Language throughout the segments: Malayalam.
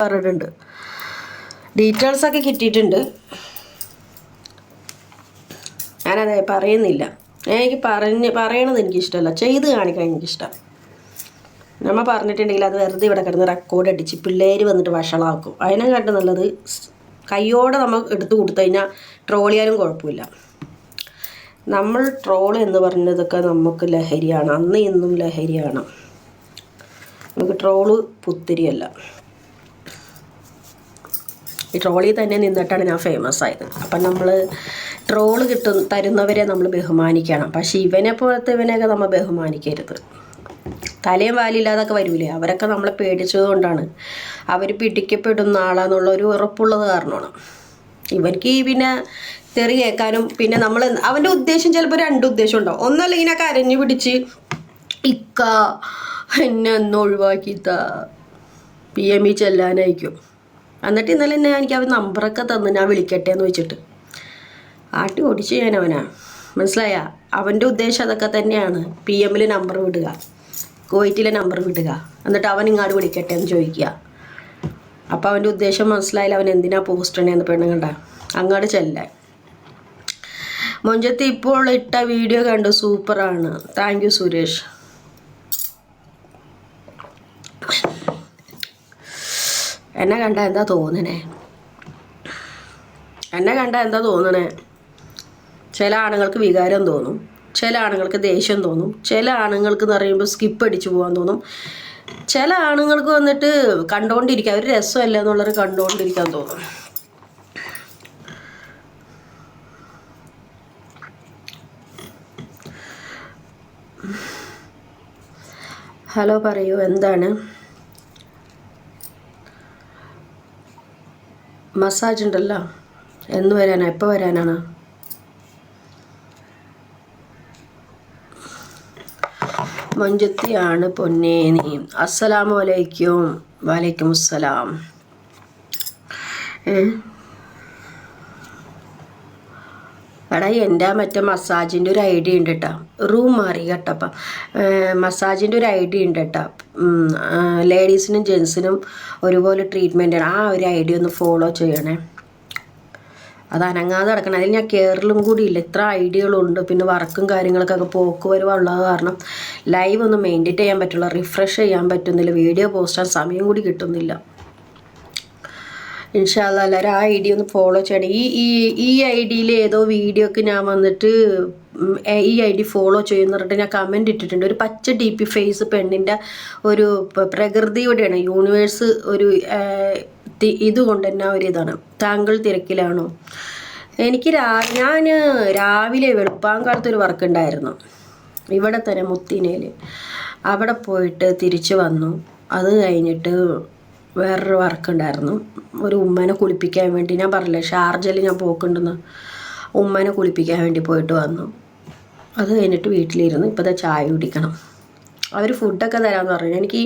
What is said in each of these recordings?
പറഞ്ഞിട്ടുണ്ട്. ഡീറ്റെയിൽസ് ഒക്കെ കിട്ടിയിട്ടുണ്ട്. ഞാനത് പറയുന്നില്ല. എനിക്ക് പറഞ്ഞ് പറയണത് എനിക്കിഷ്ടമല്ല. ചെയ്ത് കാണിക്കാൻ എനിക്കിഷ്ടം. നമ്മൾ പറഞ്ഞിട്ടുണ്ടെങ്കിൽ അത് വെറുതെ ഇവിടെ കിടന്ന് റെക്കോർഡ് അടിച്ച് പിള്ളേർ വന്നിട്ട് വഷളാക്കും. അതിനെക്കാട്ടും നല്ലത് കൈയോടെ നമ്മൾ എടുത്തു കൊടുത്തു കഴിഞ്ഞാൽ ട്രോളിയാലും കുഴപ്പമില്ല. നമ്മൾ ട്രോൾ എന്ന് പറഞ്ഞതൊക്കെ നമുക്ക് ലഹരിയാണ്. അന്ന് ഇന്നും ലഹരിയാണ്. നമുക്ക് ട്രോൾ പുത്തിരിയല്ല. ഈ ട്രോളിൽ തന്നെ നിന്നിട്ടാണ് ഞാൻ ഫേമസ് ആയത്. അപ്പം നമ്മൾ ട്രോൾ കിട്ടും തരുന്നവരെ നമ്മൾ ബഹുമാനിക്കണം. പക്ഷെ ഇവനെ പോലത്തെ ഇവനെയൊക്കെ നമ്മൾ ബഹുമാനിക്കരുത്. തലയും വാലില്ലാതൊക്കെ വരൂലേ? അവരൊക്കെ നമ്മളെ പേടിച്ചതുകൊണ്ടാണ് അവർ പിടിക്കപ്പെടുന്ന ആളാന്നുള്ള ഒരു ഉറപ്പുള്ളത് കാരണമാണ്. ഇവർക്ക് ഈ പിന്നെ തെറി കേൾക്കാനും പിന്നെ നമ്മൾ അവന്റെ ഉദ്ദേശം ചിലപ്പോൾ രണ്ട് ഉദ്ദേശം ഉണ്ടാവും. ഒന്നല്ല ഇങ്ങനെ കരഞ്ഞു പിടിച്ച് ഇക്ക എന്നെ ഒന്ന് ഒഴിവാക്കിത്ത പി എം ഇ ചെല്ലാനായിരിക്കും. എന്നിട്ട് ഇന്നലെ എന്നെ എനിക്ക് അവർ നമ്പറൊക്കെ തന്ന് ഞാൻ വിളിക്കട്ടെ എന്ന് വെച്ചിട്ട്. ആട്ടി ഓടിച്ച് ഞാൻ അവനാ. മനസ്സിലായ? അവന്റെ ഉദ്ദേശം അതൊക്കെ തന്നെയാണ്. പി എമ്മിൽ നമ്പർ വിടുക. കോയിറ്റിലെ നമ്പർ വിടുക. എന്നിട്ട് അവൻ ഇങ്ങോട്ട് വിളിക്കട്ടെ എന്ന് ചോദിക്കുക. അപ്പോൾ അവന്റെ ഉദ്ദേശം മനസ്സിലായില്ല. അവൻ എന്തിനാ പോസ്റ്റ് ഇടണേന്ന് പെണ്ണുങ്ങണ്ട അങ്ങോട്ട് ചെല്ലാൻ. മൊഞ്ചത്ത് ഇപ്പോൾ ഇട്ട വീഡിയോ കണ്ടു. സൂപ്പറാണ് താങ്ക് യു സുരേഷ്. എന്നെ കണ്ട എന്താ തോന്നണേ? എന്നെ കണ്ട എന്താ തോന്നണേ? ചില ആണുങ്ങൾക്ക് വികാരം തോന്നും ചില ആണുങ്ങൾക്ക് ദേഷ്യം തോന്നും ചില ആണുങ്ങൾക്ക് എന്ന് പറയുമ്പോൾ സ്കിപ്പ് അടിച്ചു പോകാൻ തോന്നും. ചില ആണുങ്ങൾക്ക് വന്നിട്ട് കണ്ടുകൊണ്ടിരിക്കുക ഒരു രസമല്ല എന്നുള്ളത് കണ്ടുകൊണ്ടിരിക്കാൻ തോന്നും. ഹലോ പറയൂ എന്താണ്? മസാജ് ഉണ്ടല്ലോ. എന്ന് വരാനാ? എപ്പോൾ വരാനാണ്? മഞ്ചത്തിയാണ് പൊന്നേ നീ. അസ്സലാമു അലൈക്കും. വലൈക്കും അസ്സലാം ഏ? എടാ എന്റെ മറ്റേ മസാജിന്റെ ഒരു ഐഡിയ ഉണ്ട് കേട്ടോ റൂം മാറി കേട്ടപ്പം മസാജിന്റെ ഒരു ഐഡിയ ഉണ്ട് കേട്ടോ ലേഡീസിനും ജെൻസിനും ഒരുപോലെ ട്രീറ്റ്മെന്റ് ആണ് ആ ഒരു ഐഡിയ ഒന്ന് ഫോളോ ചെയ്യണേ. അത് അനങ്ങാതെ കിടക്കണം അതിൽ ഞാൻ കെയറിലും കൂടി ഇല്ല. ഇത്ര ഐഡിയകളുണ്ട്. പിന്നെ വർക്കും കാര്യങ്ങൾക്കൊക്കെ പോക്ക് വരുവുള്ളത് കാരണം ലൈവ് ഒന്ന് മെയിന്റെയിൻ ചെയ്യാൻ പറ്റില്ല. റിഫ്രഷ് ചെയ്യാൻ പറ്റുന്നില്ല. വീഡിയോ പോസ്റ്റ് ചെയ്യാൻ സമയം കൂടി കിട്ടുന്നില്ല. ഇൻഷാല്ല എല്ലാവരും ആ ഐ ഡി ഒന്ന് ഫോളോ ചെയ്യണം. ഈ ഈ ഈ ഐ ഡിയിൽ ഏതോ വീഡിയോക്ക് ഞാൻ വന്നിട്ട് ഈ ഐ ഡി ഫോളോ ചെയ്യുന്ന പറഞ്ഞിട്ട് ഞാൻ കമന്റ് ഇട്ടിട്ടുണ്ട്. ഒരു പച്ച ഡി പി ഫേസ് പെണ്ണിന്റെ ഒരു പ്രകൃതിയുടെയാണ് യൂണിവേഴ്സ് ഒരു ഇതുകൊണ്ട് തന്നെ ഒരു ഇതാണ്. താങ്കൾ തിരക്കിലാണോ? എനിക്ക് രാ ഞാൻ രാവിലെ വെളുപ്പാങ്കാലത്ത് ഒരു വർക്ക് ഉണ്ടായിരുന്നു. ഇവിടെ തന്നെ മുത്തിനയിൽ അവിടെ പോയിട്ട് തിരിച്ചു വന്നു. അത് കഴിഞ്ഞിട്ട് വേറൊരു വർക്ക് ഉണ്ടായിരുന്നു ഒരു ഉമ്മനെ കുളിപ്പിക്കാൻ വേണ്ടി. ഞാൻ പറഞ്ഞില്ലേ ഷാർജയിൽ ഞാൻ പോക്കുണ്ടെന്ന്. ഉമ്മനെ കുളിപ്പിക്കാൻ വേണ്ടി പോയിട്ട് വന്നു. അത് കഴിഞ്ഞിട്ട് വീട്ടിലിരുന്ന് ഇപ്പോഴത്തെ ചായ കുടിക്കണം. അവർ ഫുഡൊക്കെ തരാമെന്ന് പറഞ്ഞു. എനിക്ക്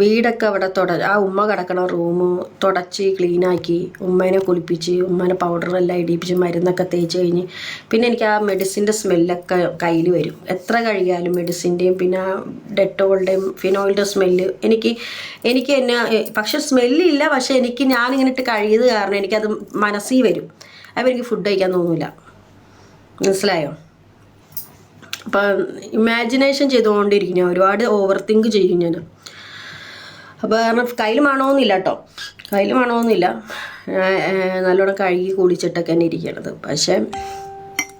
വീടൊക്കെ അവിടെ തുട ആ ഉമ്മ കിടക്കണ റൂം തുടച്ച് ക്ലീനാക്കി ഉമ്മേനെ കുളിപ്പിച്ച് ഉമ്മേനെ പൗഡറെല്ലാം ഇടിപ്പിച്ച് മരുന്നൊക്കെ തേച്ച് കഴിഞ്ഞ് പിന്നെ എനിക്ക് ആ മെഡിസിന്റെ സ്മെല്ലൊക്കെ കയ്യിൽ വരും. എത്ര കഴുകിയാലും മെഡിസിന്റെയും പിന്നെ ആ ഡെറ്റോളുടെയും ഫിനോയിലിന്റെ സ്മെല്ല് എനിക്ക് എനിക്ക് എന്നെ പക്ഷെ സ്മെല്ലില്ല പക്ഷെ എനിക്ക് ഞാനിങ്ങനെ ഇട്ട് കഴുകിയത് കാരണം എനിക്കത് മനസ്സിൽ വരും. അപ്പോൾ എനിക്ക് ഫുഡ് കഴിക്കാൻ തോന്നില്ല മനസ്സിലായോ? അപ്പം ഇമാജിനേഷൻ ചെയ്തുകൊണ്ടിരിക്കും ഞാൻ ഒരുപാട് ഓവർ തിങ്ക് ചെയ്യും ഞാൻ അപ്പോൾ കാരണം കയ്യിൽ മണമൊന്നുമില്ല കേട്ടോ കയ്യിൽ മണമൊന്നുമില്ല. നല്ലോണം കഴുകി കുളിച്ചിട്ടൊക്കെ തന്നെ ഇരിക്കണത്. പക്ഷേ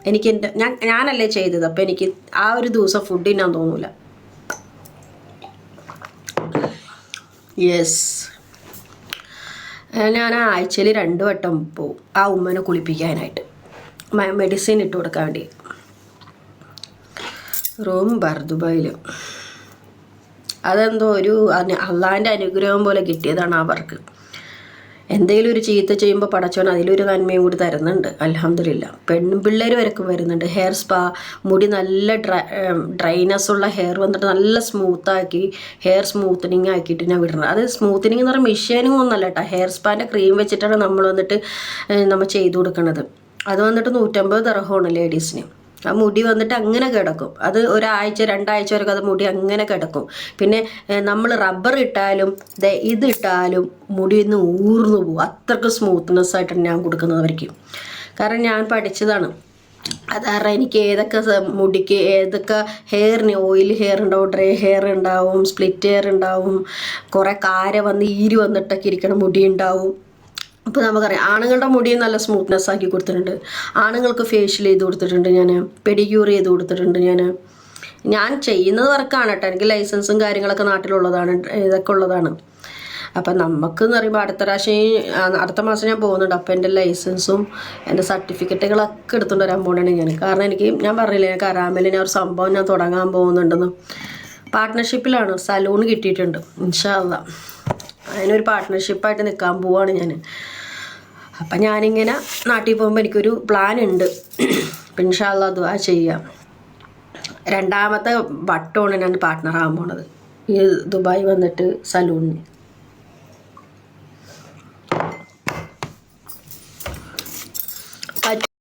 എനിക്ക് എന്റെ ഞാൻ ഞാനല്ലേ ചെയ്തത്. അപ്പോൾ എനിക്ക് ആ ഒരു ദിവസം ഫുഡ് തിന്നാൻ യെസ് ഞാൻ ആ ആഴ്ചയിൽ രണ്ട് വട്ടം പോവും. ആ ഉമ്മനെ കുളിപ്പിക്കാനായിട്ട്. മെഡിസിൻ ഇട്ട് കൊടുക്കാൻ വേണ്ടി. റൂം ബർദുബായിൽ അതെന്തോ ഒരു അള്ളാന്റെ അനുഗ്രഹം പോലെ കിട്ടിയതാണ് അവർക്ക് എന്തെങ്കിലും ഒരു ചീത്ത ചെയ്യുമ്പോൾ പടച്ചോൻ അതിലൊരു നന്മയും കൂടി തരുന്നുണ്ട്. അലഹമില്ല പെണ്ണും പിള്ളേർ വരക്കും വരുന്നുണ്ട്. ഹെയർ സ്പാ മുടി നല്ല ഡ്രൈ ഡ്രൈനസ് ഉള്ള ഹെയർ വന്നിട്ട് നല്ല സ്മൂത്താക്കി ഹെയർ സ്മൂത്തനിങ് ആക്കിയിട്ട് ഞാൻ വിടുന്നത്. അത് സ്മൂത്തനിങ് എന്ന് പറഞ്ഞാൽ മെഷീനും ഒന്നല്ല കേട്ടോ ഹെയർ സ്പാന്റെ ക്രീം വെച്ചിട്ടാണ് നമ്മൾ വന്നിട്ട് നമ്മൾ ചെയ്തു കൊടുക്കുന്നത് അത് വന്നിട്ട് നൂറ്റമ്പത് ദർഹമാണ് ലേഡീസിന്. ആ മുടി വന്നിട്ട് അങ്ങനെ കിടക്കും. അത് ഒരാഴ്ച രണ്ടാഴ്ച വരെ അത് മുടി അങ്ങനെ കിടക്കും. പിന്നെ നമ്മൾ റബ്ബർ ഇട്ടാലും ഇതിട്ടാലും മുടി ഒന്ന് ഊർന്നു പോകും അത്രയ്ക്ക് സ്മൂത്ത്നെസ് ആയിട്ടാണ് ഞാൻ കൊടുക്കുന്നത് അവർക്ക്. കാരണം ഞാൻ പഠിച്ചതാണ്. അത് കാരണം എനിക്ക് ഏതൊക്കെ മുടിക്ക് ഏതൊക്കെ ഹെയറിന് ഓയിൽ ഹെയർ ഉണ്ടാവും ഡ്രൈ ഹെയർ ഉണ്ടാവും സ്പ്ലിറ്റ് ഹെയർ ഉണ്ടാവും കുറേ കാര വന്ന് ഈര് വന്നിട്ടൊക്കെ ഇരിക്കണ മുടി ഉണ്ടാവും. അപ്പോൾ നമുക്കറിയാം ആണുങ്ങളുടെ മുടി നല്ല സ്മൂത്ത്നെസ് ആക്കി കൊടുത്തിട്ടുണ്ട്. ആണുങ്ങൾക്ക് ഫേഷ്യൽ ചെയ്ത് കൊടുത്തിട്ടുണ്ട് ഞാൻ പെഡിക്യൂർ ചെയ്ത് കൊടുത്തിട്ടുണ്ട് ഞാൻ ഞാൻ ചെയ്യുന്നത് വർക്കാണ് കേട്ടോ എനിക്ക് ലൈസൻസും കാര്യങ്ങളൊക്കെ നാട്ടിലുള്ളതാണ് ഇതൊക്കെ ഉള്ളതാണ്. അപ്പം നമുക്ക് എന്ന് പറയുമ്പോൾ അടുത്ത പ്രാവശ്യം അടുത്ത മാസം ഞാൻ പോകുന്നുണ്ട്. അപ്പം എന്റെ ലൈസൻസും എന്റെ സർട്ടിഫിക്കറ്റുകളൊക്കെ എടുത്തുകൊണ്ട് വരാൻ പോകുന്നുണ്ട് ഞാൻ കാരണം എനിക്ക് ഞാൻ പറഞ്ഞില്ല ഞാൻ കരാമലിനെ ഒരു സംഭവം ഞാൻ തുടങ്ങാൻ പോകുന്നുണ്ടെന്ന്. പാർട്ട്ണർഷിപ്പിലാണ് സലൂൺ കിട്ടിയിട്ടുണ്ട്. ഇൻഷാല്ല അതിനൊരു പാർട്ട്ണർഷിപ്പായിട്ട് നിൽക്കാൻ പോവാണ് ഞാൻ അപ്പം ഞാനിങ്ങനെ നാട്ടിൽ പോകുമ്പോൾ എനിക്കൊരു പ്ലാൻ ഉണ്ട്. പിൻഷാള്ള അത് ആ ചെയ്യാം. രണ്ടാമത്തെ വട്ടമാണ് ഞാൻ പാർട്ട്ണർ ആകാൻ പോണത്. ഈ ദുബായ് വന്നിട്ട് സലൂണിന്